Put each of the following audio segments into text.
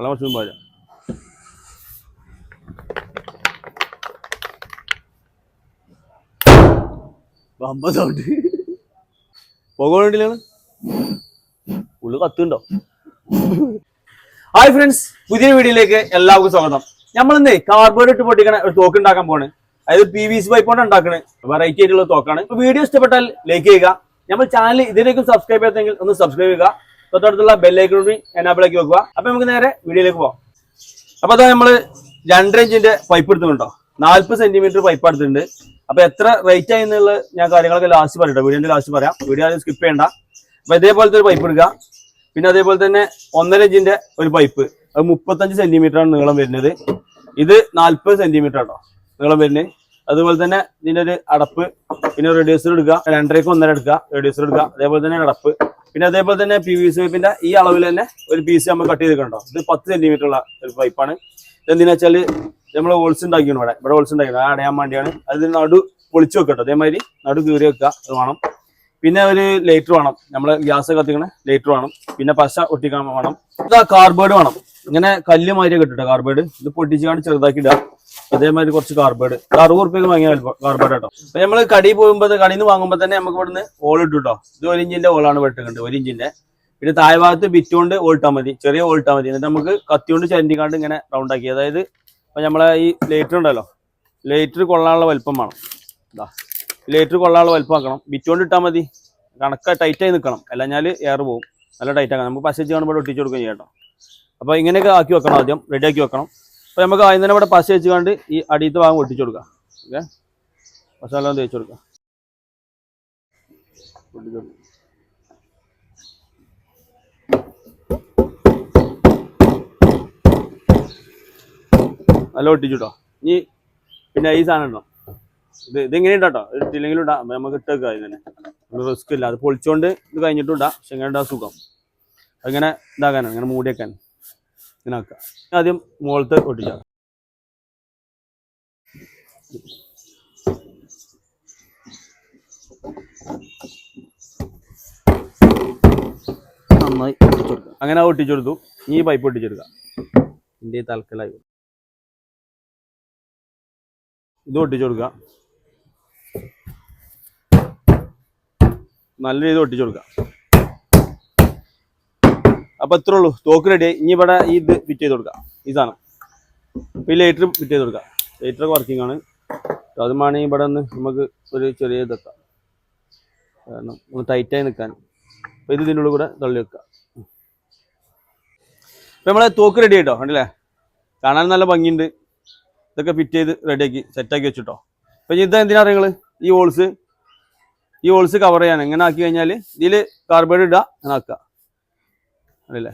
വെള്ളം കുറച്ചൊന്നും പോരാ വമ്പ സൗണ്ട് പുക വേണ്ടില്ലാണ് ഉള്ളു കത്തുണ്ടോ? ഹായ് ഫ്രണ്ട്സ് പുതിയ വീഡിയോയിലേക്ക് എല്ലാവർക്കും സ്വാഗതം. നമ്മളിന്നേ കാർബോർഡ് ഇട്ട് പൊട്ടിക്കണ ഒരു തോക്ക് ഉണ്ടാക്കാൻ പോണ് അതായത് പി വി സി പൈപ്പ് കൊണ്ട് ഉണ്ടാക്കണേ. വെറൈറ്റി ആയിട്ടുള്ള തോക്കാണ്. വീഡിയോ ഇഷ്ടപ്പെട്ടാൽ ലൈക്ക് ചെയ്യുക. നമ്മൾ ചാനൽ ഇതിലേക്കും സബ്സ്ക്രൈബ് ചെയ്തെങ്കിൽ ഒന്ന് സബ്സ്ക്രൈബ് ചെയ്യുക. തൊട്ടടുത്തുള്ള ബെല്ലേക്ക് കൂടി എനാബിൾ ആക്കി വെക്കുക. അപ്പൊ നമുക്ക് നേരെ വീഡിയോയിലേക്ക് പോവാം അപ്പൊ അതാ നമ്മൾ രണ്ടര ഇഞ്ചിന്റെ പൈപ്പ് എടുത്തിട്ടുണ്ടോ? നാല്പത് സെന്റിമീറ്റർ പൈപ്പ് എടുത്തിട്ടുണ്ട്. അപ്പൊ എത്ര റേറ്റ് ആയി എന്നുള്ള ഞാൻ കാര്യങ്ങളൊക്കെ ലാസ്റ്റ് പറയട്ടെ. വീഡിയോന്റെ ലാസ്റ്റ് പറയാം. വീഡിയോ ആദ്യം സ്കിപ്പ് ചെയ്യണ്ട. അപ്പൊ ഇതേപോലത്തെ ഒരു പൈപ്പ് എടുക്കുക. പിന്നെ അതേപോലെ തന്നെ ഒന്നര ഇഞ്ചിന്റെ ഒരു പൈപ്പ് അത് മുപ്പത്തഞ്ച് സെന്റിമീറ്റർ ആണ് നീളം വരുന്നത്. ഇത് നാല്പത് സെന്റിമീറ്റർ ആട്ടോ നീളം വരുന്നത്. അതുപോലെ തന്നെ ഇതിന്റെ ഒരു അടപ്പ്. പിന്നെ റെഡ്യൂസർ എടുക്കുക രണ്ടരയ്ക്ക് ഒന്നര എടുക്കുക. റെഡ്യൂസർ എടുക്കുക അതേപോലെ തന്നെ അടപ്പ്. പിന്നെ അതേപോലെ തന്നെ പി വി സി പൈപ്പിന്റെ ഈ അളവിൽ തന്നെ ഒരു പീസ് നമ്മൾ കട്ട് ചെയ്തിട്ടുണ്ടോ? ഇത് പത്ത് സെന്റിമീറ്റർ ഉള്ള ഒരു പൈപ്പാണ് എന്തിനാ വെച്ചാൽ നമ്മൾ ഹോൾസ് ഉണ്ടാക്കിയാണ് ഇവിടെ. ഇവിടെ ഹോൾസ് ഉണ്ടാക്കിയത് അടയാൻ വേണ്ടിയാണ്. അത് നടു പൊളിച്ചു വെക്കട്ടോ അതേമാതിരി നടു കീറി വെക്കുക അത് വേണം. പിന്നെ ഒരു ലൈറ്റർ വേണം. നമ്മൾ ഗ്യാസ് കത്തിക്കണ ലൈറ്റർ വേണം. പിന്നെ പശ ഒട്ടിക്കാൻ വേണം. ഇതാ കാർബേഡ് വേണം. ഇങ്ങനെ കല്ല് മാതിരി കിട്ടും കാർബേഡ് ഇത് പൊട്ടിച്ചാണ്ട് ചെറുതാക്കി ഇടുക. അതേമാതിരി കുറച്ച് കാർബേഡ് അറുപത് റുപ്യക്ക് വാങ്ങിയ കാർബേഡ് കേട്ടോ അപ്പൊ നമ്മൾ കടി പോകുമ്പോൾ കടയിൽ നിന്ന് വാങ്ങുമ്പോൾ തന്നെ നമുക്ക് ഇവിടുന്ന് ഓൾ ഇട്ടു കേട്ടോ ഇത് ഒരു ഇഞ്ചിന്റെ ഓളാണ് വെട്ടുന്നുണ്ട് ഒരു ഇഞ്ചിന്റെ പിന്നെ താഴെ ഭാഗത്ത് ബിറ്റ് കൊണ്ട് ഓൾട്ടാ മതി ചെറിയ ഓൾട്ടാ മതി. എന്നിട്ട് നമുക്ക് കത്തിയോണ്ട് ചരണ്ടിക്കാണ്ട് ഇങ്ങനെ റൗണ്ട് ആക്കി. അതായത് ഇപ്പൊ നമ്മളെ ഈ ലേറ്റർ ഉണ്ടല്ലോ. ലേറ്റർ കൊള്ളാനുള്ള വലിപ്പം വേണം. ഇതാ ലേറ്റർ കൊള്ളാനുള്ള വലിപ്പം ആക്കണം. ബിറ്റ് കൊണ്ട് ഇട്ടാൽ മതി. കണക്ക ടൈറ്റായി നിൽക്കണം അല്ലഞ്ഞാൽ എയർ പോകും നല്ല ടൈറ്റ് ആക്കണം. നമുക്ക് പശ്ചിമ കാണുമ്പോൾ ഒട്ടിച്ചു കൊടുക്കുകയും ചെയ്യാം കേട്ടോ അപ്പോൾ ഇങ്ങനെയൊക്കെ ആക്കി വെക്കണം ആദ്യം റെഡി ആക്കി വെക്കണം. അപ്പോൾ നമുക്ക് ആദ്യം തന്നെ ഇവിടെ പശ വെച്ചുകൊണ്ട് ഈ അടിയത്തെ ഭാഗം ഒട്ടിച്ചു കൊടുക്കാം. ഓക്കെ? മസാല തേച്ച് കൊടുക്കാം. ഒട്ടിച്ച്. നല്ല ഒട്ടിച്ചുട്ടോ ഇനി പിന്നെ ഈ സാധനം ഉണ്ടോ? ഇത് ഇതിങ്ങനെ ഇട്ടോ ഇട്ടില്ലെങ്കിലും ഇടാം. നമുക്ക് ഇട്ടേക്കാം ഇതിനെ റിസ്ക് ഇല്ല. അത് പൊളിച്ചുകൊണ്ട് ഇത് കഴിഞ്ഞിട്ടും ഇടാം. പക്ഷെ ഇങ്ങനെ ഉണ്ടാ സുഖം? അങ്ങനെ ഇതാക്കാനാണ്. ഇങ്ങനെ മൂടിയേക്കാൻ ഇങ്ങനെ ആക്കാം ആദ്യം മുകളത്തെ ഒട്ടിച്ചാൽ നന്നായി ഒട്ടിച്ചു കൊടുക്കുക അങ്ങനെ ഒട്ടിച്ചെടുത്തു. ഈ പൈപ്പ് ഒട്ടിച്ചെടുക്കുക ഇതിന്റെ തൽക്കലായി. ഇത് ഒട്ടിച്ചു നല്ല രീതിയിൽ ഒട്ടിച്ചു കൊടുക്കുക അപ്പൊ ഇത്രേ ഉള്ളൂ. തോക്ക് റെഡി ഇനി ഇവിടെ ഈ ഇത് ഫിറ്റ് ചെയ്ത് കൊടുക്കാം. ഈ സാധനം. ഇപ്പൊ ഈ ലൈറ്റർ ഫിറ്റ് ചെയ്ത് കൊടുക്കാം. ലൈറ്റർ വർക്കിംഗ് ആണ്. അത് വേണമെങ്കിൽ ഇവിടെ ഒന്ന് നമുക്ക് ഒരു ചെറിയ ഇതെത്താം കാരണം ഒന്ന് ടൈറ്റായി നിൽക്കാൻ. അപ്പൊ ഇത് ഇതിന്റെ ഉള്ളിൽ കൂടെ തള്ളി വെക്കാം. ഇപ്പൊ നമ്മളെ തോക്ക് റെഡി ആയിട്ടോ? കണ്ടില്ലേ? കാണാൻ നല്ല ഭംഗിയുണ്ട്. ഇതൊക്കെ ഫിറ്റ് ചെയ്ത് റെഡിയാക്കി സെറ്റാക്കി വെച്ചിട്ടോ. അപ്പൊ ഇത് എന്തിനാ നിങ്ങൾ ഈ ഹോൾസ് ഈ ഹോൾസ് കവർ ചെയ്യാൻ. എങ്ങനെ ആക്കി കഴിഞ്ഞാൽ ഇതിൽ കാർബൈഡ് ഇടുക അങ്ങനെ ആക്കുക. അറിയില്ലേ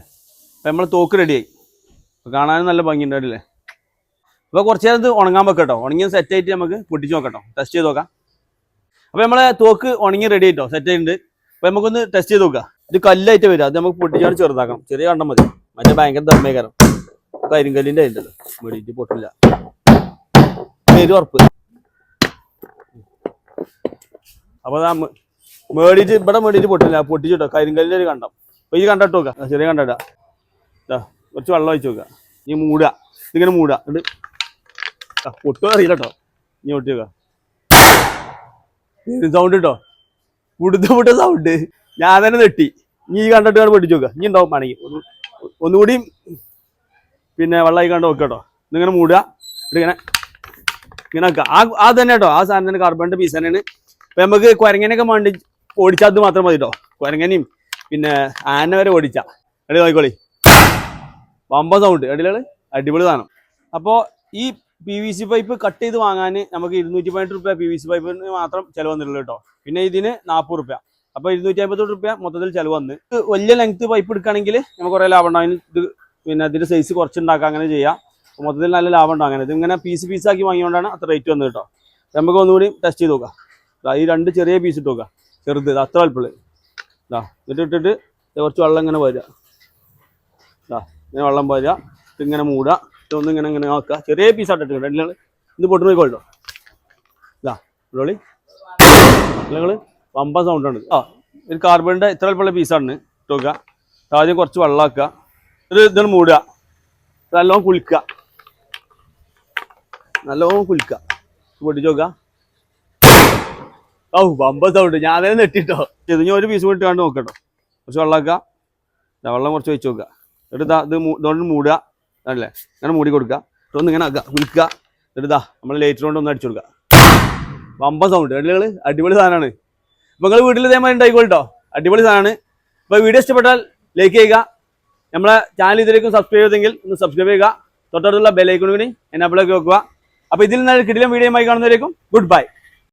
അപ്പോൾ നമ്മൾ തോക്ക് റെഡിയായി അപ്പോൾ കാണാനും നല്ല ഭംഗിയുണ്ട് അല്ലേ അപ്പോൾ കുറച്ച് നേരം ഇത് ഉണങ്ങാൻ വെക്കട്ടോ ഉണങ്ങിയ സെറ്റ് ആയിട്ട് നമുക്ക് പൊട്ടിച്ച് നോക്കട്ടോ ടെസ്റ്റ് ചെയ്ത് നോക്കാം. അപ്പോൾ നമ്മളെ തോക്ക് ഉണങ്ങി റെഡി ആയിട്ടോ? സെറ്റ് ആയിട്ടുണ്ട്. അപ്പോൾ നമുക്കൊന്ന് ടെസ്റ്റ് ചെയ്ത് നോക്കാം. ഇത് കല്ലായിട്ട് വരും. അത് നമുക്ക് പൊട്ടിച്ചാണ് ചെറുതാക്കണം ചെറിയ കണ്ടം മതി. മറ്റേ ഭയങ്കര ദമ്മേകരം കരിങ്കല്ലിന്റെ അതിന്റെ മെഡിറ്റ് പൊട്ടില്ല. പേര് ഉറപ്പ്. അപ്പോൾ മേടിച്ച് ഇവിടെ മേടിച്ച് പൊട്ടില്ല. പൊട്ടിച്ചിട്ടോ കരിങ്കല്ലിന്റെ ഒരു കണ്ടം. അപ്പൊ ഇത് കണ്ടിട്ട് നോക്കാം. ആ, ചെറിയ കണ്ടിട്ടാ. ഇതാ കുറച്ച് വെള്ളം ഒഴിച്ച് നോക്കുക നീ മൂടുക. ഇതിങ്ങനെ മൂടുക. എന്നിട്ട് പൊട്ടുക അറിയില്ല കേട്ടോ നീ ഒട്ടി നോക്കുക സൗണ്ട് കേട്ടോ പുടുത്ത പുട്ട സൗണ്ട് ഞാൻ തന്നെ നെട്ടി. നീ കണ്ടിട്ട് കണ്ട് പൊട്ടിച്ച് നോക്കുക നീ ഉണ്ടാവും പണി ഒന്ന് ഒന്നുകൂടി പിന്നെ വെള്ളമായി കണ്ട് നോക്കുക കേട്ടോ ഇതിങ്ങനെ മൂടുക. ഇങ്ങനെ ഇങ്ങനെ ആക്കുക. ആ ആ തന്നെ കേട്ടോ ആ സാധനം തന്നെ കാർബണിന്റെ പീസ് തന്നെയാണ്. അപ്പം നമുക്ക് കുരങ്ങനെയൊക്കെ വേണ്ടി ഓടിച്ചാൽ അത് മാത്രം മതി കേട്ടോ കുരങ്ങനെയും പിന്നെ ആന വരെ ഓടിച്ച. എടി നോക്കിക്കോളി. വമ്പ സൗണ്ട് എടികൾ അടിപൊളി സാധനം. അപ്പോൾ ഈ P V C pipe cut ചെയ്ത് വാങ്ങാൻ നമുക്ക് ഇരുന്നൂറ്റി പതിനെട്ട് റുപ്യ പി വി സി പൈപ്പിന് മാത്രം ചിലവ് വന്നിട്ടുള്ളൂ കേട്ടോ. പിന്നെ ഇതിന് നാൽപ്പത് റുപ്യ. അപ്പോൾ ഇരുന്നൂറ്റി അമ്പത്തി റുപ്യ മൊത്തത്തിൽ ചിലവ് വന്ന്. വലിയ ലെങ്ത് പൈപ്പ് എടുക്കുകയാണെങ്കിൽ നമുക്ക് കുറേ ലാഭം അതിന് ഇത് പിന്നെ അതിന്റെ സൈസ് കുറച്ചുണ്ടാക്കാം അങ്ങനെ ചെയ്യാം. മൊത്തത്തിൽ നല്ല ലാഭം ഉണ്ടാകും അങ്ങനെ. ഇങ്ങനെ പീസ് പീസാക്കി വാങ്ങിയോണ്ടാണ് അത്ര റേറ്റ് വന്നത് കേട്ടോ. നമുക്ക് ഒന്നുകൂടി ടെസ്റ്റ് ചെയ്ത് നോക്കാം. ഈ രണ്ട് ചെറിയ പീസ് ഇട്ട് നോക്കാം. ചെറുത് അത്ര വലുപ്പുള്ളു ഇതാ എന്നിട്ട് ഇട്ടിട്ട് കുറച്ച് വെള്ളം ഇങ്ങനെ വരിക. ഇതാ ഇങ്ങനെ വെള്ളം വരിക. ഇതിങ്ങനെ മൂടുക. ഇതൊന്നും ഇങ്ങനെ ഇങ്ങനെ ആക്കുക. ചെറിയ പീസ് ആയിട്ട് ഇട്ടിട്ടുണ്ട് നിങ്ങൾ ഇത് പൊട്ടു നോക്കിക്കോട്ടോ ഇതാ ഉള്ളി. നിങ്ങൾ പമ്പ സൗണ്ട് ഉണ്ട് ആ ഒരു കാർബണിന്റെ ഇത്ര അല്പമുള്ള പീസാണ് ഇട്ട് നോക്കുക ആദ്യം കുറച്ച് വെള്ളമാക്കുക ഇത് ഇതാണ് മൂടുക. നല്ലോണം കുളിക്കുക. നല്ലോണം കുളിക്കുക. പൊട്ടിച്ച് നോക്കുക. ഔ വമ്പ സൗണ്ട് ഞാൻ തന്നെ നെട്ടിട്ടോ. ഇത് ഞാൻ ഒരു പീസ് കൂടി കണ്ട് നോക്കട്ടോ കുറച്ച് വെള്ളമാക്കുക വെള്ളം കുറച്ച് വെച്ച് നോക്കുക. എന്നിട്ട് ഇതാ ഇതുകൊണ്ട് മൂടുക. അല്ലേ? ഇങ്ങനെ മൂടി കൊടുക്കുക. ഒന്ന് ഇങ്ങനെ ആക്കുക. കുളിക്കുക ഇതാ നമ്മൾ ലേറ്റർ കൊണ്ട് ഒന്ന് അടിച്ചു കൊടുക്കുക. വമ്പ സൗണ്ട് കേട്ടുകൾ അടിപൊളി സാധനമാണ്. അപ്പോൾ നിങ്ങൾ വീട്ടിൽ ഇതേമാതിരി ഉണ്ടായിക്കോട്ടോ അടിപൊളി സാധനമാണ്. അപ്പോൾ വീഡിയോ ഇഷ്ടപ്പെട്ടാൽ ലൈക്ക് ചെയ്യുക. നമ്മളെ ചാനൽ ഇതിലേക്കും സബ്സ്ക്രൈബ് ചെയ്തെങ്കിൽ ഒന്ന് സബ്സ്ക്രൈബ് ചെയ്യുക. തൊട്ടടുത്തുള്ള ബെലൈക്കണിന് എന്നെ അപ്പിളൊക്കെ വെക്കുക. അപ്പോൾ ഇതിൽ നിന്ന് വീഡിയോ ആയി കാണുന്നവരേക്കും ഗുഡ് ബൈ